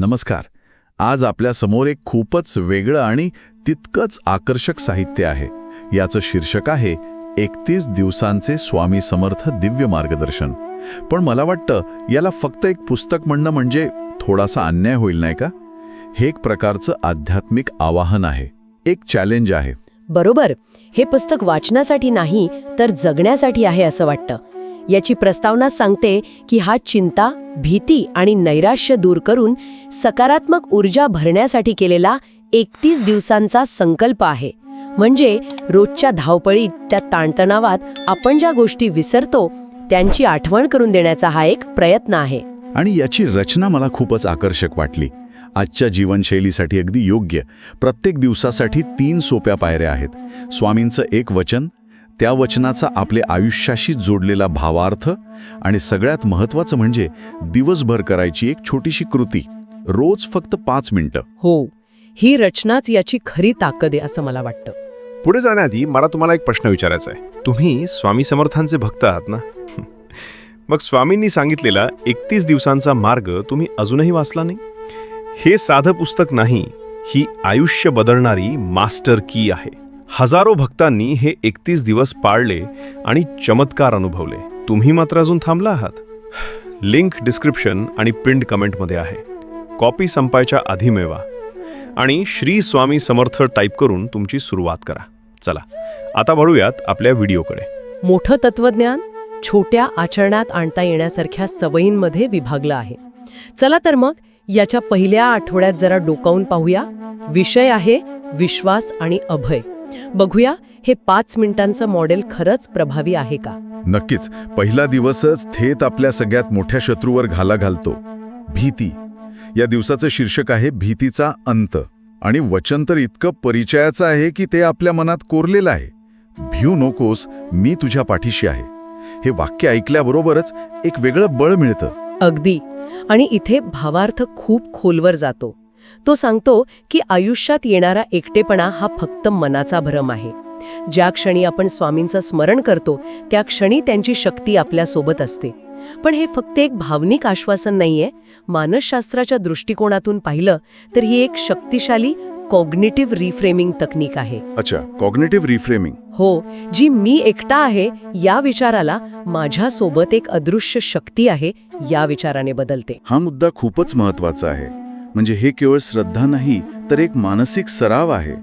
नमस्कार. आज आपल्यासमोर एक खूपच वेगळं आणि तितकंच आकर्षक साहित्य आहे. याचं शीर्षक आहे एकतीस दिवसांचे स्वामी समर्थ दिव्य मार्गदर्शन. पण मला वाटतं याला फक्त एक पुस्तक म्हणणं म्हणजे थोडासा अन्याय होईल नाही का? हे एक प्रकारचं आध्यात्मिक आवाहन आहे. एक चॅलेंज आहे. बरोबर. हे पुस्तक वाचण्यासाठी नाही तर जगण्यासाठी आहे असं वाटतं. याची प्रस्तावना सांगते की हा चिंता भीती आणि नैराश्य दूर करून सकारात्मक ऊर्जा भरण्यासाठी केलेला एकतीस दिवसांचा संकल्प आहे. म्हणजे रोजच्या धावपळीत त्या ताणतणावात आपण ज्या गोष्टी विसरतो त्यांची आठवण करून देण्याचा हा एक प्रयत्न आहे. आणि याची रचना मला खूपच आकर्षक वाटली. आजच्या जीवनशैलीसाठी अगदी योग्य. प्रत्येक दिवसासाठी तीन सोप्या पायऱ्या आहेत. स्वामींचं एक वचन त्या वचनाचा आपले आयुष्याशी जोडलेला भावार्थ आणि सगळ्यात महत्त्वाचं म्हणजे दिवसभर करायची एक छोटीशी कृती. रोज फक्त पाच मिनिटं. हो ही रचनाच याची खरी ताकद आहे असं मला वाटतं. पुढे जाण्याआधी मला तुम्हाला एक प्रश्न विचारायचा आहे. तुम्ही स्वामी समर्थांचे भक्त आहात ना? मग स्वामींनी सांगितलेला एकतीस दिवसांचा मार्ग तुम्ही अजूनही वाचला नाही? हे साधं पुस्तक नाही ही आयुष्य बदलणारी मास्टर की आहे. हजारो भक्तांनी हे एकतीस दिवस पाळले आणि चमत्कार अनुभवले. तुम्ही मात्र अजून थांबला आहात? लिंक डिस्क्रिप्शन आणि पिंड कमेंटमध्ये आहे. कॉपी संपायच्या आधी मिळवा. आणि श्री स्वामी समर्थ टाईप करून तुमची सुरुवात करा. चला आता वळूयात आपल्या व्हिडिओकडे. मोठं तत्वज्ञान छोट्या आचरणात आणता येण्यासारख्या सवयींमध्ये विभागलं आहे. चला तर मग याच्या पहिल्या आठवड्यात जरा डोकावून पाहूया. विषय आहे विश्वास आणि अभय. बघूया हे पाच मिनिटांचं मॉडेल खरंच प्रभावी आहे का? नक्कीच. पहिला दिवसच थेट आपल्या सगळ्यात मोठ्या शत्रूवर घाला घालतो. भीती. या दिवसाचं शीर्षक आहे भीतीचा अंत. आणि वचन तर इतकं परिचयाचं आहे की ते आपल्या मनात कोरलेलं आहे. भिऊ नकोस मी तुझ्या पाठीशी आहे. हे वाक्य ऐकल्याबरोबरच एक वेगळं बळ मिळतं. अगदी. आणि इथे भावार्थ खूप खोलवर जातो. तो सांगतो की आयुष्यात येणारा एकटेपणा हा फक्त मनाचा भ्रम आहे. ज्या क्षणी आपण स्वामींचं स्मरण करतो त्या क्षणी त्यांची शक्ती आपल्यासोबत असते. पण हे फक्त एक भावनिक आश्वासन नाहीये. मानसशास्त्राच्या दृष्टिकोनातून पाहिलं तर ही एक शक्तिशाली कॉग्निटिव्ह रिफ्रेमिंग तकनीक आहे. अच्छा कॉग्नेटिव्ह रिफ्रेमिंग. हो जी मी एकटा आहे या विचाराला माझ्यासोबत एक अदृश्य शक्ती आहे या विचाराने बदलते. हा मुद्दा खूपच महत्त्वाचा आहे. म्हणजे हे केवळ श्रद्धा नाही तर एक मानसिक सराव आहे.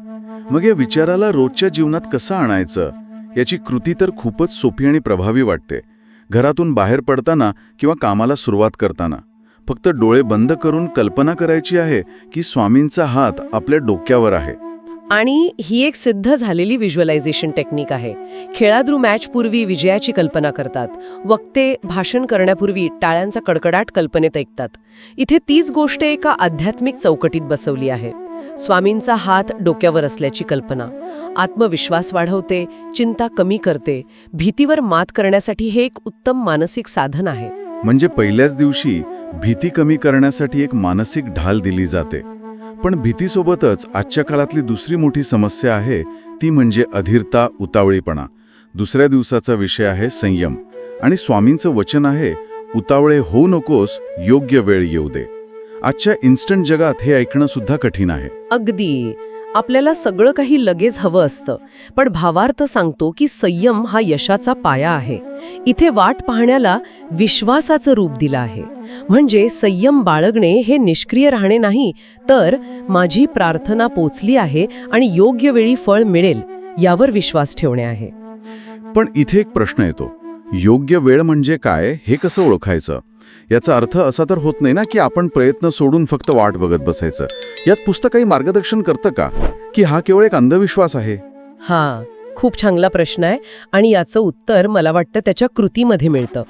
मग या विचाराला रोजच्या जीवनात कसं आणायचं? याची कृती तर खूपच सोपी आणि प्रभावी वाटते. घरातून बाहेर पडताना किंवा कामाला सुरुवात करताना. फक्त डोळे बंद करून कल्पना करायची आहे की स्वामींचा हात आपल्या डोक्यावर आहे. आणि ही एक सिद्ध झालेली व्हिज्युअलायझेशन टेक्निक आहे. खेळाद्रू मॅच पूर्वी विजयाची कल्पना करतात. वक्ते भाषण करण्यापूर्वी टाळ्यांचा कडकडाट कल्पनेत ऐकतात. इथे तीच गोष्ट एका आध्यात्मिक चौकटीत बसवली आहे. स्वामींचा हात डोक्यावर असल्याची कल्पना. आत्मविश्वास वाढवते चिंता कमी करते भीतीवर मात करण्यासाठी हे एक उत्तम मानसिक साधन आहे. म्हणजे पहिल्याच दिवशी भीती कमी करण्यासाठी एक मानसिक ढाल दिली जाते. पण भीतीसोबतच आजच्या काळातली दुसरी मोठी समस्या आहे ती म्हणजे अधीरता उतावळीपणा. दुसऱ्या दिवसाचा विषय आहे संयम. आणि स्वामींचं वचन आहे उतावळे होऊ नकोस योग्य वेळ येऊ दे. आजच्या इन्स्टंट जगात हे ऐकणं सुद्धा कठीण आहे. अगदी. आपल्याला सगळं काही लगेच हवं असतं. पण भावार्थ सांगतो की संयम हा यशाचा पाया आहे. इथे वाट पाहण्याला विश्वासाचं रूप दिलं आहे. म्हणजे संयम बाळगणे हे निष्क्रिय राहणे नाही तर माझी प्रार्थना पोचली आहे आणि योग्य वेळी फळ मिळेल यावर विश्वास ठेवणे आहे. पण इथे एक प्रश्न येतो. योग्य वेळ म्हणजे काय हे कसं ओळखायचं? याचा अर्थ असा तर होत नाही ना की आपण प्रयत्न सोडून फक्त वाट बघत बसायचं. यात पुस्तक काही मार्गदर्शन करतं का? की हा केवळ एक अंधविश्वास आहे? हा खूप चांगला प्रश्न आहे आणि याचं उत्तर मला वाटतं त्याच्या कृतीमध्ये मिळतं.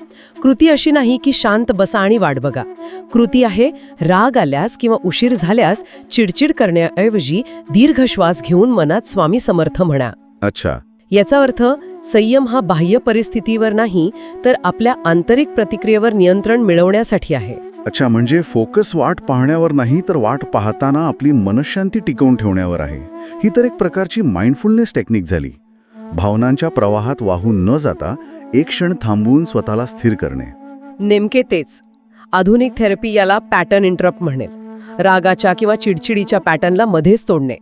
कृती अशी नाही की शांत बसा आणि वाट बघा. कृती आहे राग आल्यास किंवा उशीर झाल्यास चिडचिड करण्याऐवजी दीर्घ श्वास घेऊन मनात स्वामी समर्थ म्हणा. अच्छा. याचा अर्थ संयम हा बाह्य परिस्थितीवर नाही तर आपल्या आंतरिक प्रतिक्रियेवर नियंत्रण मिळवण्यासाठी आहे. अच्छा म्हणजे फोकस वाट पाहण्यावर नाही तर वाट पाहताना आपली मनशांती टिकवून ठेवण्यावर आहे. ही तर एक प्रकारची माइंडफुलनेस टेक्निक झाली. भावनांच्या प्रवाहात वाहून न जाता एक क्षण थांबवून स्वतःला स्थिर करणे. नेमके तेच. आधुनिक थेरपी याला पॅटर्न इंटरप्ट म्हणेल. रागाच्या किंवा चिडचिडीच्या पॅटर्नला मध्येच तोडणे.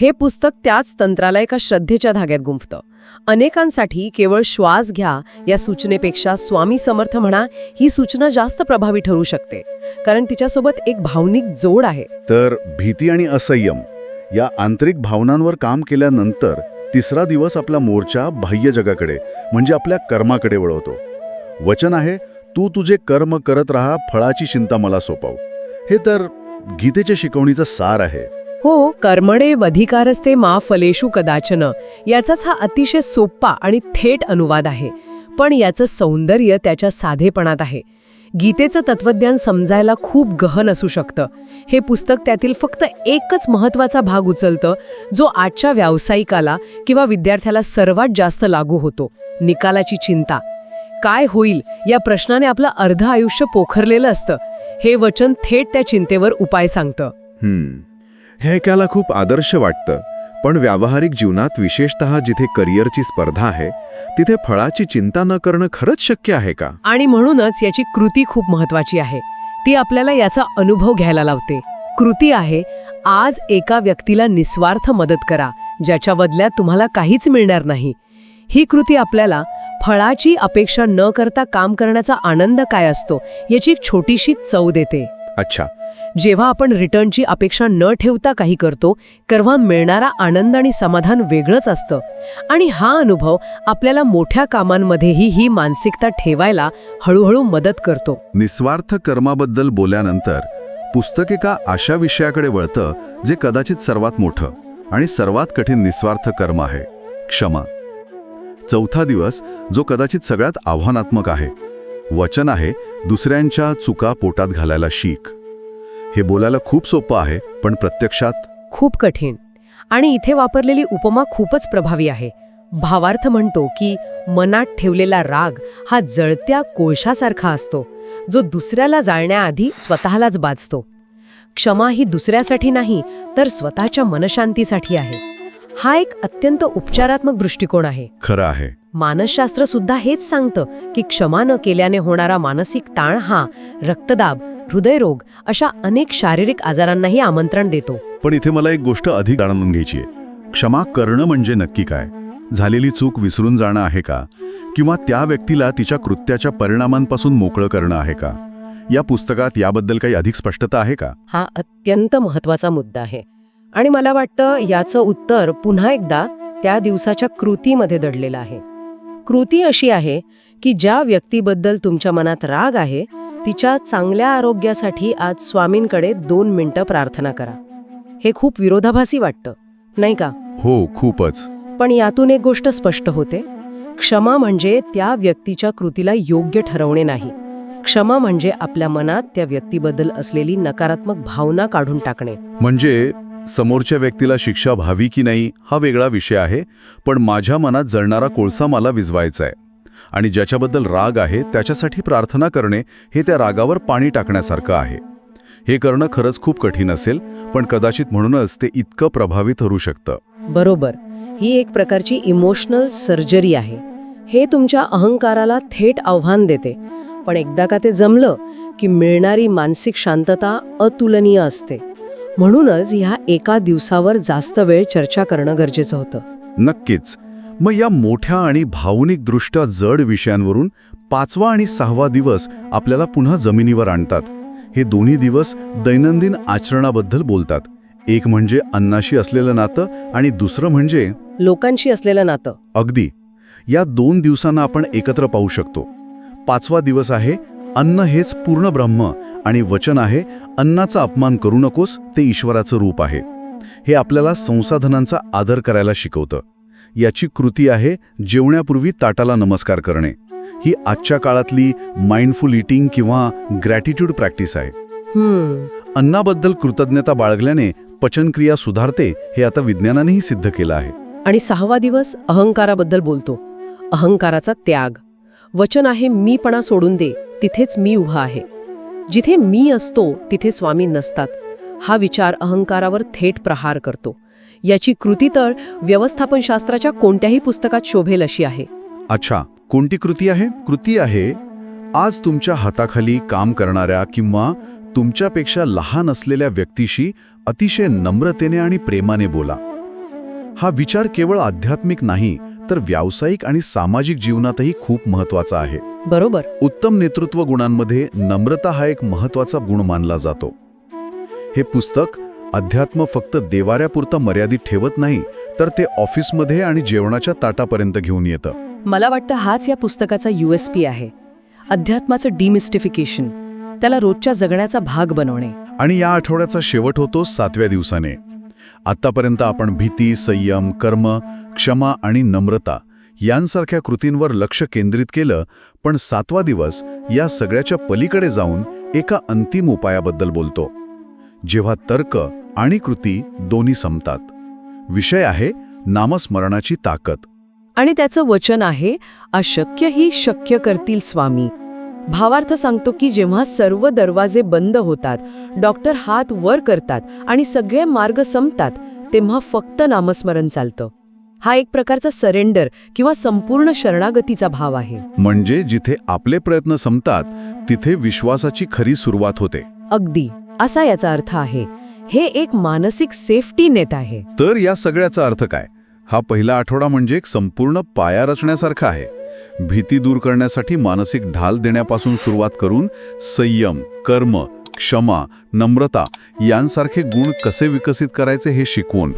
हे पुस्तक त्याच तंत्राला एका श्रद्धेच्या धाग्यात गुंफतं. अनेकांसाठी केवळ श्वास घ्या या सूचनेपेक्षा स्वामी समर्थ म्हणा ही सूचना जास्त प्रभावी ठरू शकते कारण तिच्यासोबत एक भावनिक जोड आहे. तर भीती आणि असंयम या आंतरिक भावनांवर काम केल्यानंतर तिसरा दिवस आपला मोर्चा बाह्य जगाकडे म्हणजे आपल्या कर्माकडे वळवतो. वचन आहे तू तुझे कर्म करत राहा फळाची चिंता मला सोपव. हे तर गीतेच्या शिकवणीचं सार आहे. हो कर्मणे वधिकारस्ते मा फलेषु कदाचन. याचाच हा अतिशय सोप्पा आणि थेट अनुवाद आहे. पण याचं सौंदर्य त्याच्या साधेपणात आहे. गीतेचं तत्वज्ञान समजायला खूप गहन असू शकतं. हे पुस्तक त्यातील फक्त एकच महत्त्वाचा भाग उचलतं जो आजच्या व्यावसायिकाला किंवा विद्यार्थ्याला सर्वात जास्त लागू होतो. निकालाची चिंता. काय होईल या प्रश्नाने आपलं अर्ध आयुष्य पोखरलेलं असतं. हे वचन थेट त्या चिंतेवर उपाय सांगतं. हे ऐकायला खूप आदर्श वाटतं. पण व्यावहारिक जीवनात विशेषतः जिथे करिअरची स्पर्धा आहे तिथे फळाची चिंता न करणं खरंच शक्य आहे का? आणि म्हणूनच याची कृती खूप महत्वाची आहे. ती आपल्याला याचा अनुभव घ्यायला लावते. कृती आहे आज एका व्यक्तीला निस्वार्थ मदत करा ज्याच्या बदल्यात तुम्हाला काहीच मिळणार नाही. ही कृती आपल्याला फळाची अपेक्षा न करता काम करण्याचा आनंद काय असतो याची एक छोटीशी चव देते. अच्छा. जेव्हा आपण रिटर्नची अपेक्षा न ठेवता काही करतो तेव्हा मिळणारा आनंद आणि समाधान वेगळंच असतं. आणि हा अनुभव आपल्याला मोठ्या कामांमध्येही ही मानसिकता ठेवायला हळूहळू मदत करतो. निस्वार्थ कर्माबद्दल बोलल्यानंतर पुस्तक एका अशा विषयाकडे वळतं जे कदाचित सर्वात मोठं आणि सर्वात कठीण निस्वार्थ कर्म आहे क्षमा. चौथा दिवस जो कदाचित सगळ्यात आव्हानात्मक आहे. वचन आहे दुसऱ्यांच्या चुका पोटात घालायला शीख. हे बोलायला खूप सोपं आहे पण प्रत्यक्षात खूप कठीण. आणि इथे वापरलेली उपमा खूपच प्रभावी आहे. भावार्थ म्हणतो की मनात ठेवलेला राग हा जळत्या कोळशासारखा असतो जो दुसऱ्याला जाळण्याआधी स्वतःलाच बाजतो. क्षमा ही दुसऱ्यासाठी नाही तर स्वतःच्या मनशांतीसाठी आहे. हा एक अत्यंत उपचारात्मक दृष्टिकोन आहे. खरं आहे. मानसशास्त्र सुद्धा हेच सांगतं की क्षमा न केल्याने होणारा मानसिक ताण हा रक्तदाब हृदयरोग अशा अनेक शारीरिक आजारांनाही आमंत्रण देतो. पण इथे मला एक गोष्ट अधिक जाणून घ्यायची आहे. क्षमा करणं म्हणजे नक्की काय? झालेली चूक विसरून जाणं आहे का? किंवा त्या व्यक्तीला तिच्या कृत्याच्या परिणामांपासून मोकळं करणं आहे का? या पुस्तकात याबद्दल काही अधिक स्पष्टता आहे का? हा अत्यंत महत्त्वाचा मुद्दा आहे. आणि मला वाटतं याचं उत्तर पुन्हा एकदा त्या दिवसाच्या कृतीमध्ये दडलेलं आहे. कृती अशी आहे की ज्या व्यक्तीबद्दल तुमच्या मनात राग आहे तिच्या चांगल्या आरोग्यासाठी आज स्वामींकडे दोन मिनिटं प्रार्थना करा. हे खूप विरोधाभासी वाटतं नाही का? हो खूपच. पण यातून एक गोष्ट स्पष्ट होते. क्षमा म्हणजे त्या व्यक्तीच्या कृतीला योग्य ठरवणे नाही. क्षमा म्हणजे आपल्या मनात त्या व्यक्तीबद्दल असलेली नकारात्मक भावना काढून टाकणे. म्हणजे समोरच्या व्यक्तीला शिक्षा व्हावी की नाही हा वेगळा विषय आहे पण माझ्या मनात जळणारा कोळसा मला विझवायचा आहे आणि ज्याच्याबद्दल राग आहे त्याच्यासाठी प्रार्थना करणे हे त्या रागावर पाणी टाकण्यासारखं आहे. हे करणं खरंच खूप कठीण असेल पण कदाचित म्हणूनच ते इतकं प्रभावी ठरू शकतं. बरोबर. ही एक प्रकारची इमोशनल सर्जरी आहे. हे तुमच्या अहंकाराला थेट आव्हान देते. पण एकदा का ते जमलं की मिळणारी मानसिक शांतता अतुलनीय असते. म्हणूनच ह्या एका दिवसावर जास्त वेळ चर्चा करणं गरजेचं होतं. नक्कीच. मग या मोठ्या आणि भावनिकदृष्ट्या जड विषयांवरून पाचवा आणि सहावा दिवस आपल्याला पुन्हा जमिनीवर आणतात. हे दोन्ही दिवस दैनंदिन आचरणाबद्दल बोलतात. एक म्हणजे अन्नाशी असलेलं नातं आणि दुसरं म्हणजे लोकांशी असलेलं नातं. अगदी. या दोन दिवसांना आपण एकत्र पाहू शकतो. पाचवा दिवस आहे अन्न हेच पूर्ण ब्रह्म आणि वचन आहे अन्नाचा अपमान करू नकोस ते ईश्वराचं रूप आहे. हे आपल्याला संसाधनांचा आदर करायला शिकवतं. याची कृती आहे जेवण्यापूर्वी ताटाला नमस्कार करणे. ही आजच्या काळातली माइंडफुल इटिंग किंवा ग्रॅटिट्यूड प्रॅक्टिस आहे. अन्नाबद्दल कृतज्ञता बाळगल्याने पचनक्रिया सुधारते हे आता विज्ञानानेही सिद्ध केलं आहे. आणि सहावा दिवस अहंकाराबद्दल बोलतो. अहंकाराचा त्याग. वचन आहे मीपणा सोडून दे. तिथेच मी उभा आहे. जिथे मी असतो तिथे स्वामी नसतात. हा विचार अहंकारावर थेट प्रहार करतो. याची कृती तर व्यवस्थापनशास्त्राच्या कोणत्याही पुस्तकात शोभेल अशी आहे. अच्छा कोणती कृती आहे? कृती आहे आज तुमच्या हाताखाली काम करणाऱ्या किंवा तुमच्यापेक्षा लहान असलेल्या व्यक्तीशी अतिशय नम्रतेने आणि प्रेमाने बोला. हा विचार केवळ आध्यात्मिक नाही तर व्यावसायिक आणि सामाजिक जीवनातही खूप महत्त्वाचा आहे. बरोबर. उत्तम नेतृत्व गुणांमध्ये नम्रता हा एक महत्त्वाचा गुण मानला जातो. हे पुस्तक अध्यात्म फक्त देवाऱ्यापुरतं मर्यादित ठेवत नाही तर ते ऑफिसमध्ये आणि जेवणाच्या ताटापर्यंत घेऊन येतं. मला वाटतं हाच या पुस्तकाचा यूएसपी आहे. अध्यात्माचं डिमिस्टिफिकेशन त्याला रोजच्या जगण्याचा भाग बनवणे. आणि या आठवड्याचा शेवट होतो सातव्या दिवसाने. आतापर्यंत आपण भीती संयम कर्म क्षमा आणि नम्रता यांसारख्या कृतींवर लक्ष केंद्रित केलं पण सातवा दिवस या सगळ्याच्या पलीकडे जाऊन एका अंतिम उपायाबद्दल बोलतो. जेव्हा तर्क आणि कृती दोन्ही संपतात. विषय आहे नामस्मरणाची ताकद. आणि त्याचं वचन आहे अशक्य ही शक्य करतील स्वामी. भावार्थ सांगतो की जेव्हा सर्व दरवाजे बंद होतात डॉक्टर हात वर करतात आणि सगळे मार्ग संपतात तेव्हा फक्त नामस्मरण चालतं. हा एक प्रकारचा सरेंडर किंवा संपूर्ण शरणागतीचा भाव आहे. म्हणजे जिथे आपले प्रयत्न संपतात तिथे विश्वासाची खरी सुरुवात होते. अगदी. असा याचा अर्थ आहे हे एक मानसिक सेफ्टी नेट आहे. तर या सगळ्याचा अर्थ काय? हा पहिला आठवडा म्हणजे एक संपूर्ण पाया रचण्यासारखा आहे. भीती दूर करण्यासाठी मानसिक ढाल देण्यापासून सुरुवात करून संयम कर्म क्षमा नम्रता यांसारखे गुण कसे विकसित करायचे हे शिकवून.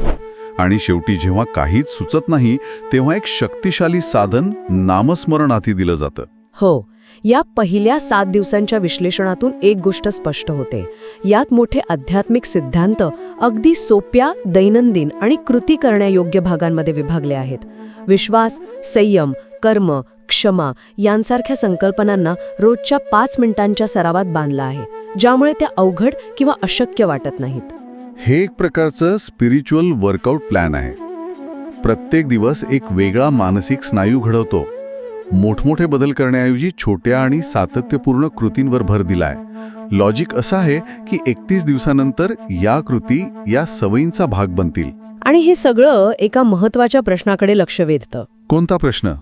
आणि शेवटी जेव्हा काहीच सुचत नाही तेव्हा एक शक्तिशाली साधन नामस्मरण हाती दिलं जातं. हो या पहिल्या सात दिवसांच्या विश्लेषणातून एक गोष्ट स्पष्ट होते. यात मोठे आध्यात्मिक सिद्धांत अगदी सोप्या दैनंदिन आणि कृती करण्यायोग्य भागांमध्ये विभागले आहेत. विश्वास संयम कर्म क्षमा यांसारख्या संकल्पनांना रोजच्या पाच मिनिटांच्या सरावात बांधला आहे ज्यामुळे त्या अवघड किंवा अशक्य वाटत नाहीत. हे एक प्रकारचं स्पिरिच्युअल वर्कआउट प्लॅन आहे. प्रत्येक दिवस एक वेगळा मानसिक स्नायू घडवतो. मोठमोठे बदल करण्याऐवजी छोट्या आणि सातत्यपूर्ण कृतींवर भर दिलाय. लॉजिक असं आहे की एकतीस दिवसानंतर या कृती या सवयींचा भाग बनतील. आणि हे सगळं एका महत्त्वाच्या प्रश्नाकडे लक्ष वेधतं. कोणता प्रश्न?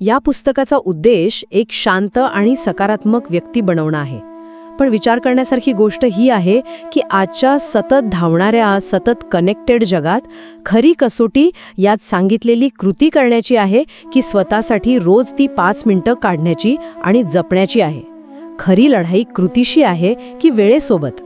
या पुस्तकाचा उद्देश एक शांत आणि सकारात्मक व्यक्ती बनवणं आहे. पण विचार करण्यासारखी गोष्ट ही आहे की आजच्या सतत धावणाऱ्या सतत कनेक्टेड जगात खरी कसोटी यात सांगितलेली कृती करण्याची आहे की स्वतःसाठी रोज ती पाच मिनटं काढण्याची आणि जपण्याची आहे. खरी लढाई कृतीशी आहे की वेळेसोबत?